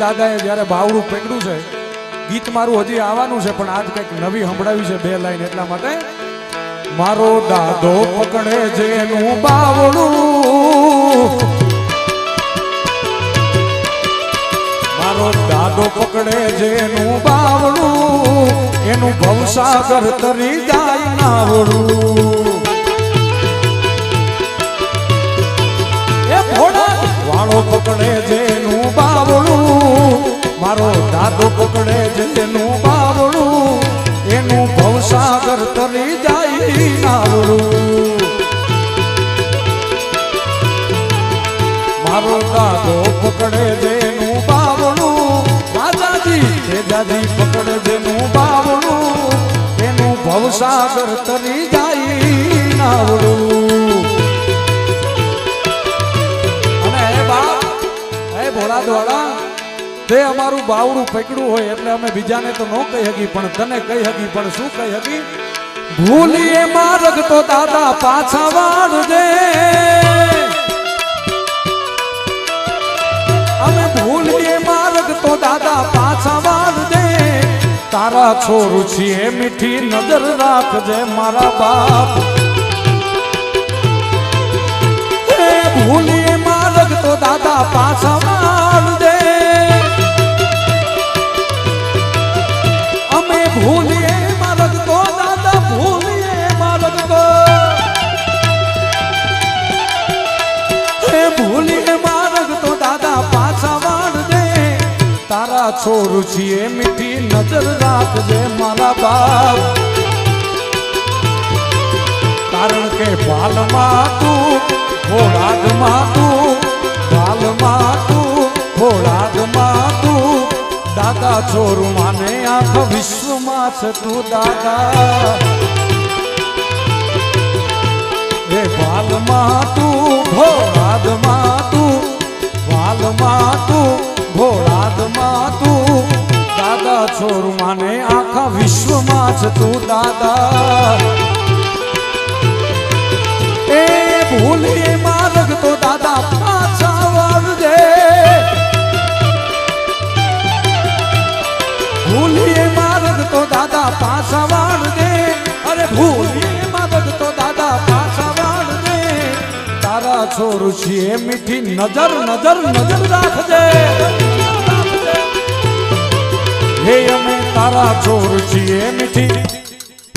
દાદાએ જ્યારે બાવડું પકડ્યું છે, ગીત મારું હજી આવવાનું છે, પણ આજ કંઈક નવી સંભળાવી છે બે લાઈન એટલા માટે. મારો દાદો પકડે જેનું બાવડું. મારો દાદો પકડે જેનું બાવડું. એનું ભવસાગર તરી જાય નાવડું. વાળો પકડે જેનું પકડે જેનું બાવળું. એનું ભવસાગર તરી જાય નાવડું મારો દાદો પકડે જેનું બાવળું. રાજાજી તેજાજી પકડે જેનું બાવળું. એનું ભવસાગર તરી જાય નાવડું અને હે બાપ, હે ભોળા દ્વાળા તે અમારું બાવડું પકડ્યું હોય એટલે અમે બીજાને તો ન કહી હકી પણ તને કહી હકી પણ શું કહી હકી ભૂલીએ માર્ગ તો દાદા પાછા વાળજે. અમે ભૂલીએ માર્ગ તો દાદા પાછા વાળજે. તારા છોરું છીએ, મીઠી નજર રાખજે મારા બાપ. ભૂલીએ માર્ગ તો દાદા પાછા છોરું છીએ, મીઠી નજર રાખજે મારા બાપ. કારણ કે બાલમાં તું ઘોડાદમાં તું બાલમાં તું ઘોડાદમાં તું. દાદા છોરું માને આખ વિશ્વમાં છે તું દાદા. એ બાલમાં તું ઘોડાદમાં તું બાલમાં તું તું દાદા માને આખા વિશ્વમાં છે તું દાદા. એ ભૂલી માર્ગ તો દાદા પાછા વાળજે ભૂલી માર્ગ તો દાદા પાછા વાળજે અરે ભૂલી માર્ગ તો દાદા પાછા વાળજે તારા છોર છીએ મીઠી નજર નજર નજર રાખજે. હે અમે તારા છોર છીએ મીઠી.